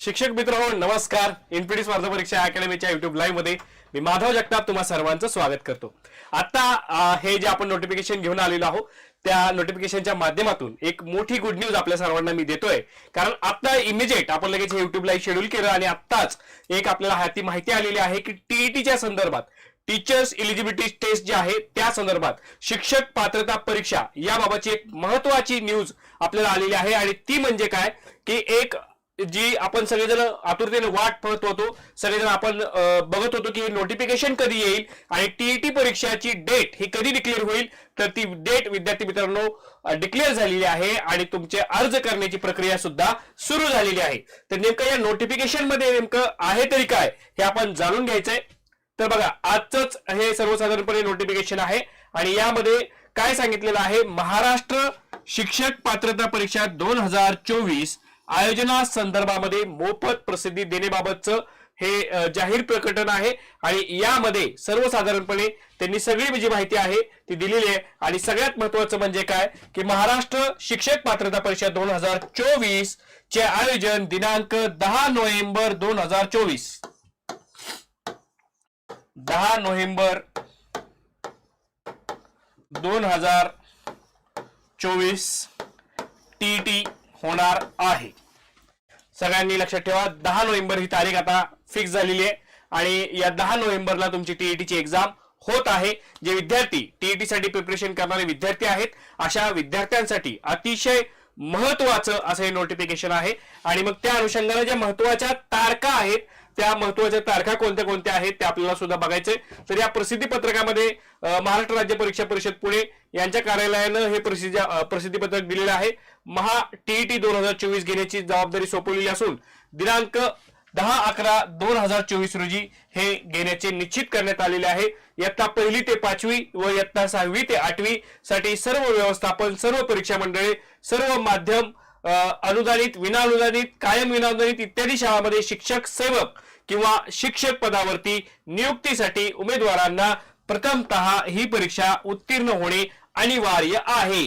शिक्षक मित्र हो नमस्कार इन्फिडी स्पर्धा परीक्षा अकॅडमीच्या युट्यूब लाईव्हमध्ये मी माधव जगताप तुम्हा सर्वांचं स्वागत करतो. आता हे जे आपण नोटिफिकेशन घेऊन आलेलो आहोत त्या नोटिफिकेशनच्या माध्यमातून एक मोठी गुड न्यूज आपल्या सर्वांना मी देतोय. कारण आता इमिजिएट आपण लगेच हे युट्यूब लाईव्ह शेड्यूल केलं आणि आत्ताच एक आपल्याला हाती माहिती आलेली आहे की टीईटीच्या संदर्भात टीचर्स इलिजिबिलिटी टेस्ट जे आहे त्या संदर्भात शिक्षक पात्रता परीक्षा याबाबतची एक महत्वाची न्यूज आपल्याला आलेली आहे. आणि ती म्हणजे काय? की एक जी आपण सगळेजण आतुरतेने वाट पाहत होतो सगळेजण आपण बघत होतो की नोटिफिकेशन कधी येईल आणि टीईटी परीक्षाची डेट ही कधी डिक्लेअर होईल तर ती डेट विद्यार्थी मित्रांनो डिक्लेअर झालेली आहे आणि तुमचे अर्ज करण्याची प्रक्रिया सुद्धा सुरू झालेली आहे. तर नेमकं या नोटिफिकेशनमध्ये नेमकं आहे तरी काय हे आपण जाणून घ्यायचंय. तर बघा आजच हे सर्वसाधारणपणे नोटिफिकेशन आहे आणि यामध्ये काय सांगितलेलं आहे महाराष्ट्र शिक्षक पात्रता परीक्षा दोन हजार चोवीस आयोजना संदर्भामध्ये मोफत प्रसिद्धी देण्याबाबतचं हे जाहीर प्रकटन आहे आणि यामध्ये सर्वसाधारणपणे त्यांनी सगळी जी माहिती आहे ती दिलेली आहे. आणि सगळ्यात महत्वाचं म्हणजे काय? की महाराष्ट्र शिक्षक पात्रता परीक्षा दोन हजार चोवीस चे आयोजन दिनांक दहा नोव्हेंबर दोन हजार चोवीस. दहा नोव्हेंबर दोन हजार चोवीस टी टी होणार आहे. सगळ्यांनी लक्षात ठेवा दहा नोव्हेंबर ही तारीख आता फिक्स झालेली आहे. आणि या दहा नोव्हेंबरला तुमची टीईटीची एक्झाम होत आहे. जे विद्यार्थी टीईटी साठी प्रिपरेशन करणारे विद्यार्थी आहेत अशा विद्यार्थ्यांसाठी अतिशय महत्वाचं असं हे नोटिफिकेशन आहे. आणि मग त्या अनुषंगाने ज्या महत्त्वाच्या तारखा आहेत त्या महत्त्वाच्या तारखा कोणत्या कोणत्या आहेत त्या आपल्याला सुद्धा बघायचंय. तर या प्रसिद्धी पत्रकामध्ये महाराष्ट्र राज्य परीक्षा परिषद पुणे यांच्या कार्यालयानं हे प्रसिद्धी प्रसिद्धी पत्रक दिलेलं आहे. महा टीईटी दोन हजार चोवीस घेण्याची जबाबदारी सोपवलेली असून दिनांक दहा अकरा दोन हजार चोवीस रोजी हे घेण्याचे निश्चित करण्यात आलेले आहे. इयत्ता पहिली ते पाचवी व इयत्ता सहावी ते आठवी साठी सर्व व्यवस्थापन सर्व परीक्षा मंडळे सर्व माध्यम अनुदानित विना अनुदानित कायम विना अनुदानित इत्यादी शाळांमध्ये शिक्षक सेवक किंवा शिक्षक पदावरती नियुक्तीसाठी उमेदवारांना प्रथमतः ही परीक्षा उत्तीर्ण होणे अनिवार्य आहे.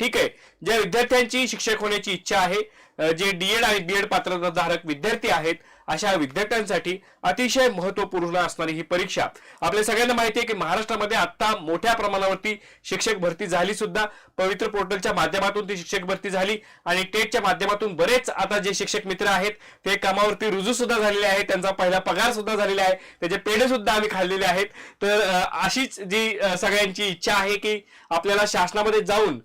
ठीक आहे? ज्या विद्यार्थ्यांची शिक्षक होण्याची इच्छा आहे जे डीएड आणि बीएड पात्रता धारक विद्यार्थी आहेत अशा विद्यार्थ्यांसाठी अतिशय महत्त्वपूर्ण असणारी ही परीक्षा. आपल्या सगळ्यांना माहिती आहे की महाराष्ट्रामध्ये आता मोठ्या प्रमाणावरती शिक्षक भरती झाली सुद्धा. पवित्र पोर्टलच्या माध्यमातून ती शिक्षक भरती झाली आणि टेटच्या माध्यमातून बरेच आता जे शिक्षक मित्र आहेत ते कामावरती रुजू सुद्धा झालेले आहेत त्यांचा पहिला पगार सुद्धा झालेला आहे त्याचे पेढे सुद्धा आम्ही खाल्लेले आहेत. तर अशीच जी सगळ्यांची इच्छा आहे की आपल्याला शासनामध्ये जाऊन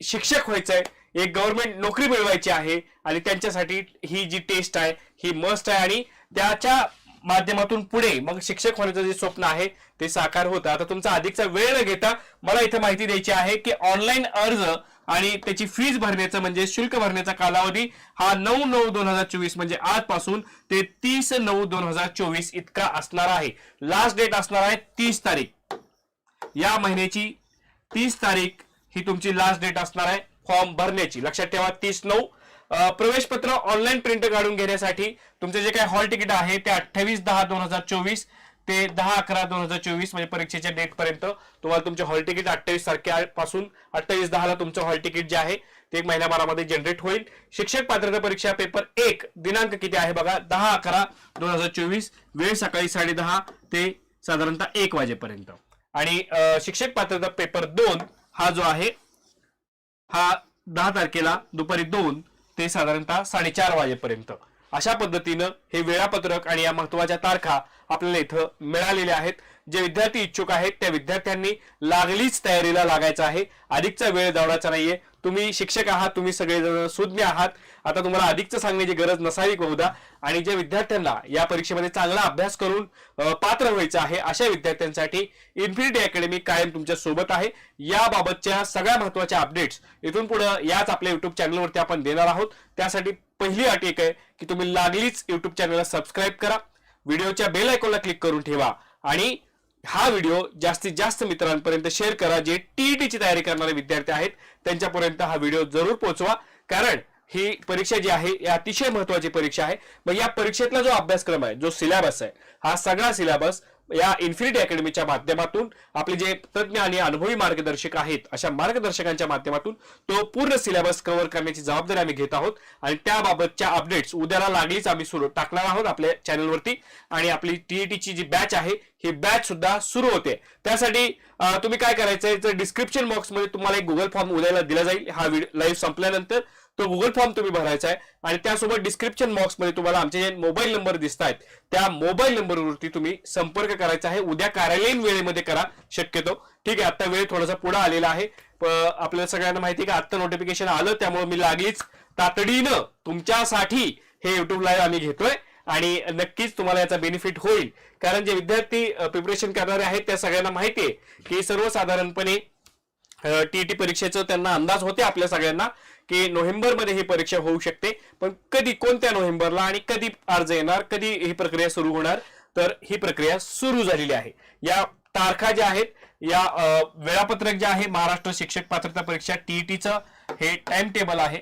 शिक्षक व्हायचंय. एक गव्हर्नमेंट नोकरी मिळवायची आहे आणि त्यांच्यासाठी ही जी टेस्ट आहे ही मस्ट आहे आणि त्याच्या माध्यमातून पुढे मग शिक्षक होण्याचं जे स्वप्न आहे ते साकार होतं. आता तुमचा अधिकचा वेळ न घेता मला इथं माहिती द्यायची आहे की ऑनलाईन अर्ज आणि त्याची फीज भरण्याचं म्हणजे शुल्क भरण्याचा कालावधी हा नऊ नऊ दोन हजार चोवीस म्हणजे आजपासून ते तीस नऊ दोन हजार चोवीस इतका असणार आहे. लास्ट डेट असणार आहे तीस तारीख. या महिन्याची तीस तारीख ही तुमची लास्ट डेट असणार आहे. फॉर्म भरण्याची. लक्षात ठेवा तीस नऊ. प्रवेश पत्र ऑनलाईन प्रिंट काढून घेण्यासाठी तुमचे जे काही हॉल तिकीट आहे ते अठ्ठावीस दहा दोन हजार चोवीस ते दहा अकरा दोन हजार चोवीस म्हणजे परीक्षेच्या डेट पर्यंत तुम्हाला तुमचे हॉल तिकीट अठ्ठावीस तारखेपासून अठ्ठावीस दहाला तुमचं हॉल तिकीट जे आहे ते एक महिन्याभरामध्ये जनरेट होईल. शिक्षक पात्रता परीक्षा पेपर एक दिनांक किती आहे बघा? दहा अकरा दोन हजार चोवीस वेळ सकाळी साडे दहा ते साधारणतः एक वाजेपर्यंत. आणि शिक्षक पात्रता पेपर दोन हा जो आहे हा दहा तारखेला दुपारी दोन ते साधारणतः साडेचार वाजेपर्यंत. अशा पद्धतीनं हे वेळापत्रक आणि या महत्त्वाच्या तारखा आपल्याला इथं मिळालेल्या आहेत. जे विद्यार्थी इच्छुक आहेत त्या विद्यार्थ्यांनी लागलीच तयारीला लागायचं आहे. अधिकचा वेळ दवडायचा नाहीये. तुम्ही शिक्षक आहात तुम्ही सगळेजण सुज्ञ आहात. आता तुम्हाला अधिकचं सांगण्याची गरज नसावी बहुधा. आणि ज्या विद्यार्थ्यांना या परीक्षेमध्ये चांगला अभ्यास करून पात्र व्हायचं आहे अशा विद्यार्थ्यांसाठी इन्फिनिटी अकॅडमी कायम तुमच्यासोबत आहे. याबाबतच्या सगळ्या महत्त्वाच्या अपडेट्स इथून पुढे याच आपल्या युट्यूब चॅनलवरती आपण देणार आहोत. त्यासाठी पहिली अट एक आहे की तुम्ही लागलीच युट्यूब चॅनलला सबस्क्राईब करा. व्हिडिओच्या बेल आयकॉनला क्लिक करून ठेवा. आणि हा व्हिडिओ जास्तीत जास्त मित्रांपर्यंत शेअर करा जे टीईटीची तयारी करणारे विद्यार्थी आहेत त्यांच्यापर्यंत हा व्हिडिओ जरूर पोहोचवा. कारण ही परीक्षा जी आहे ही अतिशय महत्वाची परीक्षा आहे. मग या परीक्षेतला जो अभ्यासक्रम आहे जो सिलेबस आहे हा सगळा सिलेबस या इन्फिनिटी अकॅडमीच्या माध्यमातून आपले जे तज्ज्ञ आणि अनुभवी मार्गदर्शक आहेत अशा मार्गदर्शकांच्या माध्यमातून तो पूर्ण सिलेबस कव्हर करण्याची जबाबदारी आम्ही घेत आहोत. आणि त्याबाबतच्या अपडेट्स उद्याला लागलीच आम्ही सुरू टाकणार आहोत आपल्या चॅनलवरती आणि आपली टीईटीची जी बॅच आहे ही बॅच सुद्धा सुरू होते. त्यासाठी तुम्ही काय करायचंय तर डिस्क्रिप्शन बॉक्समध्ये तुम्हाला एक गुगल फॉर्म उद्याला दिला जाईल. हा लाईव्ह संपल्यानंतर तो गुगल फॉर्म तुम्ही भरायचा आहे. आणि त्यासोबत डिस्क्रिप्शन बॉक्समध्ये तुम्हाला आमचे जे मोबाईल नंबर दिसत आहेत त्या मोबाईल नंबरवरती तुम्ही संपर्क करायचा आहे. उद्या कार्यालयीन वेळेमध्ये करा शक्यतो. ठीक आहे आता वेळ थोडासा पुढे आलेला आहे. आपल्याला सगळ्यांना माहिती आहे की आत्ता नोटिफिकेशन आलं त्यामुळे मी लागलीच. तातडीनं तुमच्यासाठी हे युट्यूब लाईव्ह आम्ही घेतोय. आणि नक्कीच तुम्हाला याचा बेनिफिट होईल. कारण जे विद्यार्थी प्रिपरेशन करणारे आहेत त्या सगळ्यांना माहिती आहे की सर्वसाधारणपणे टीईटी परीक्षेचं त्यांना अंदाज होते आपल्या सगळ्यांना की नोव्हेंबरमध्ये ही परीक्षा होऊ शकते. पण कधी कोणत्या नोव्हेंबरला आणि कधी अर्ज येणार कधी ही प्रक्रिया सुरू होणार तर ही प्रक्रिया सुरू झालेली आहे. या तारखा ज्या आहेत या वेळापत्रक जे आहे महाराष्ट्र शिक्षक पात्रता परीक्षा टीईटीचं हे टाइम टेबल आहे.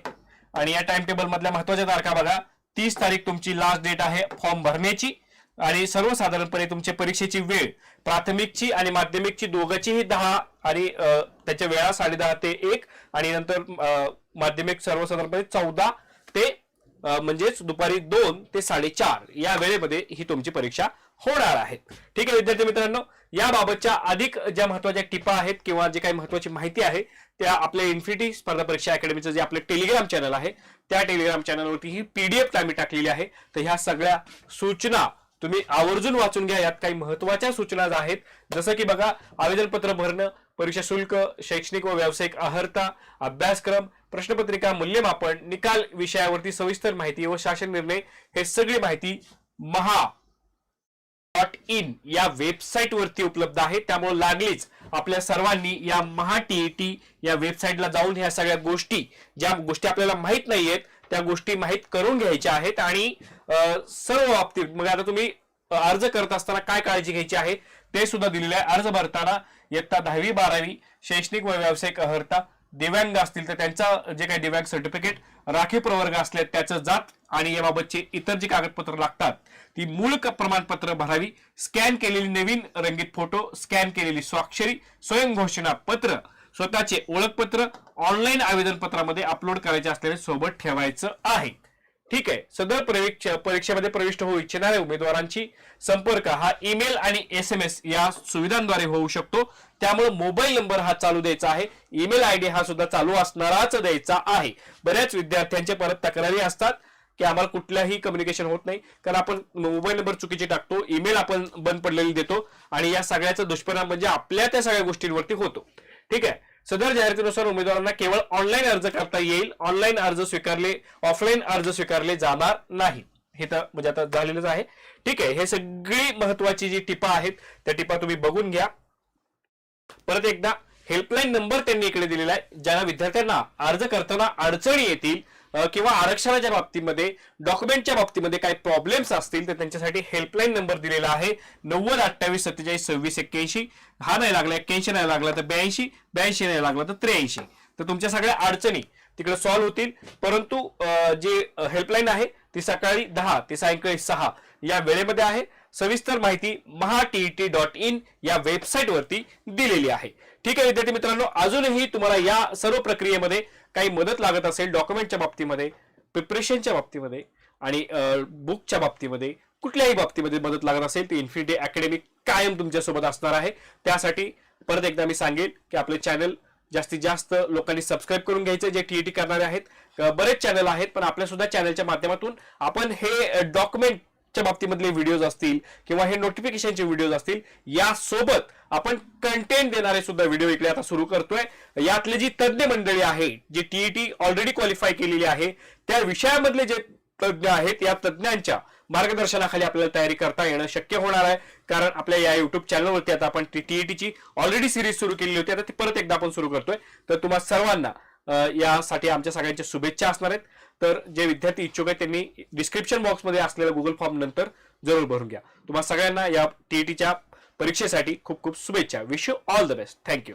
आणि या टाइम टेबल मधल्या महत्त्वाच्या तारखा बघा. तीस तारीख तुमची लास्ट डेट आहे फॉर्म भरण्याची. आणि सर्वसाधारणपणे तुमच्या परीक्षेची वेळ प्राथमिकची आणि माध्यमिकची दोघांचीही दहा आणि त्याच्या वेळा साडेदहा ते एक आणि नंतर माध्यमिक सर्वसाधारणपणे चौदा ते म्हणजेच दुपारी दोन ते साडेचार या वेळेमध्ये ही तुमची परीक्षा होणार आहे. ठीक आहे विद्यार्थी मित्रांनो याबाबतच्या अधिक ज्या महत्त्वाच्या टिपा आहेत किंवा जे काही महत्वाची माहिती आहे त्या आपल्या इन्फिनिटी स्पर्धा परीक्षा अकॅडमीचं जे आपलं टेलिग्राम चॅनल आहे त्या टेलिग्राम चॅनलवरती ही पीडीएफ आम्ही टाकलेली आहे. तर ह्या सगळ्या सूचना तुम्ही आवर्जून वाचून घ्या यात काही महत्त्वाच्या सूचना आहेत. जसं की बघा आवेदनपत्र भरणं परीक्षा शुल्क शैक्षणिक व व्यावसायिक अहर्ता अभ्यासक्रम प्रश्नपत्रिका मूल्यमापन निकाल विषयावरती सविस्तर माहिती व शासन निर्णय हे सगळी माहिती महा डॉट इन या वेबसाईट वरती उपलब्ध आहे. त्यामुळे लागलीच आपल्या सर्वांनी या महा टीईटी या वेबसाईटला जाऊन ह्या सगळ्या गोष्टी. ज्या गोष्टी आपल्याला माहीत नाहीयेत त्या गोष्टी माहीत करून घ्यायच्या आहेत आणि सर्व बाबतीत मग आता तुम्ही अर्ज करत असताना काय काळजी घ्यायची आहे ते सुद्धा दिलेले आहे. अर्ज भरताना इयत्ता दहावी बारावी शैक्षणिक व व्यावसायिक अहर्ता दिव्यांग असतील तर त्यांचा जे काही दिव्यांग सर्टिफिकेट राखीव प्रवर्ग असले त्याचं जात आणि याबाबतचे इतर जी कागदपत्र लागतात ती मूळ प्रमाणपत्र भरावी स्कॅन केलेली नवीन रंगीत फोटो स्कॅन केलेली स्वाक्षरी स्वयंघोषणा पत्र स्वतःचे ओळखपत्र ऑनलाईन आवेदन पत्रामध्ये अपलोड करायचे असलेले सोबत ठेवायचं आहे. ठीक आहे. सदर प्रवेश परीक्षेमध्ये प्रविष्ट होऊ इच्छिणाऱ्या उमेदवारांची संपर्क हा ईमेल आणि एस एम एस या सुविधांद्वारे होऊ शकतो. त्यामुळे मोबाईल नंबर हा चालू द्यायचा आहे. ईमेल आय डी हा सुद्धा चालू असणाराच द्यायचा आहे. बऱ्याच विद्यार्थ्यांचे परत तक्रारी असतात की आम्हाला कुठल्याही कम्युनिकेशन होत नाही. कारण आपण मोबाईल नंबर चुकीचे टाकतो ईमेल आपण बंद पडलेली देतो आणि या सगळ्याचा दुष्परिणाम म्हणजे आपल्या त्या सगळ्या गोष्टींवरती होतो. ठीक आहे. सदर जाहिरातीनुसार उमेदवारांना केवळ ऑनलाईन अर्ज करता येईल. ऑनलाईन अर्ज स्वीकारले ऑफलाईन अर्ज स्वीकारले जाणार नाही. हे तर म्हणजे आता झालेलंच आहे. ठीक आहे. हे सगळी महत्वाची जी टिपा आहेत त्या टिपा तुम्ही बघून घ्या. परत एकदा हेल्पलाईन नंबर त्यांनी इकडे दिलेला आहे. ज्यांना विद्यार्थ्यांना अर्ज करताना अडचणी येतील किंवा आरक्षणाच्या बाबतीमध्ये डॉक्युमेंटच्या बाबतीमध्ये काही प्रॉब्लेम्स असतील तर त्यांच्यासाठी हेल्पलाईन नंबर दिलेला आहे. नव्वद अठ्ठावीस सत्तेचाळीस सव्वीस एक्क्याऐंशी. हा नाही लागला एक्क्याऐंशी नाही लागला तर ब्याऐंशी. ब्याऐंशी नाही लागला तर त्र्याऐंशी. तर तुमच्या सगळ्या अडचणी तिकडे सॉल्व्ह होतील. परंतु जे हेल्पलाईन आहे ती सकाळी दहा ते सायंकाळी सहा या वेळेमध्ये आहे. सविस्तर माहिती महा टी डॉट इन या वेबसाईटवरती दिलेली आहे. ठीक आहे विद्यार्थी मित्रांनो अजूनही तुम्हाला या सर्व प्रक्रियेमध्ये काही मदत लागत असेल डॉक्युमेंटच्या बाबतीमध्ये प्रिपरेशनच्या बाबतीमध्ये आणि बुकच्या बाबतीमध्ये कुठल्याही बाबतीमध्ये मदत लागत असेल ती इन्फिनिटी अकॅडमी कायम तुमच्यासोबत असणार आहे. त्यासाठी परत एकदा मी सांगेन की आपले चॅनल जास्तीत जास्त लोकांनी सबस्क्राईब करून घ्यायचं जे टीईटी करणारे आहेत. बरेच चॅनल आहेत पण आपल्या सुद्धा चॅनलच्या माध्यमातून आपण हे डॉक्युमेंट च्या बाबतीमधले व्हिडिओज असतील किंवा हे नोटिफिकेशनचे व्हिडिओज असतील यासोबत आपण कंटेंट देणारे सुद्धा व्हिडिओ इकडे आता सुरू करतोय. यातले जी तज्ज्ञ मंडळी आहे जी टीईटी ऑलरेडी क्वालिफाय केलेली आहे त्या विषयामधले जे तज्ज्ञ आहेत या तज्ज्ञांच्या मार्गदर्शनाखाली आपल्याला तयारी करता येणं शक्य होणार आहे. कारण आपल्या या युट्यूब चॅनलवरती आता आपण टीईटीची ऑलरेडी सिरीज सुरू केलेली होती. आता ती परत एकदा आपण सुरू करतोय. तर तुम्हा सर्वांना यासाठी आमच्या सगळ्यांच्या शुभेच्छा असणार आहेत. तर जे विद्यार्थी इच्छुक आहेत त्यांनी डिस्क्रिप्शन बॉक्समध्ये असलेल्या गुगल फॉर्म नंतर जरूर भरून घ्या. तुम्हाला सगळ्यांना या टीईटीच्या परीक्षेसाठी खूप खूप शुभेच्छा. Wish you all the best thank you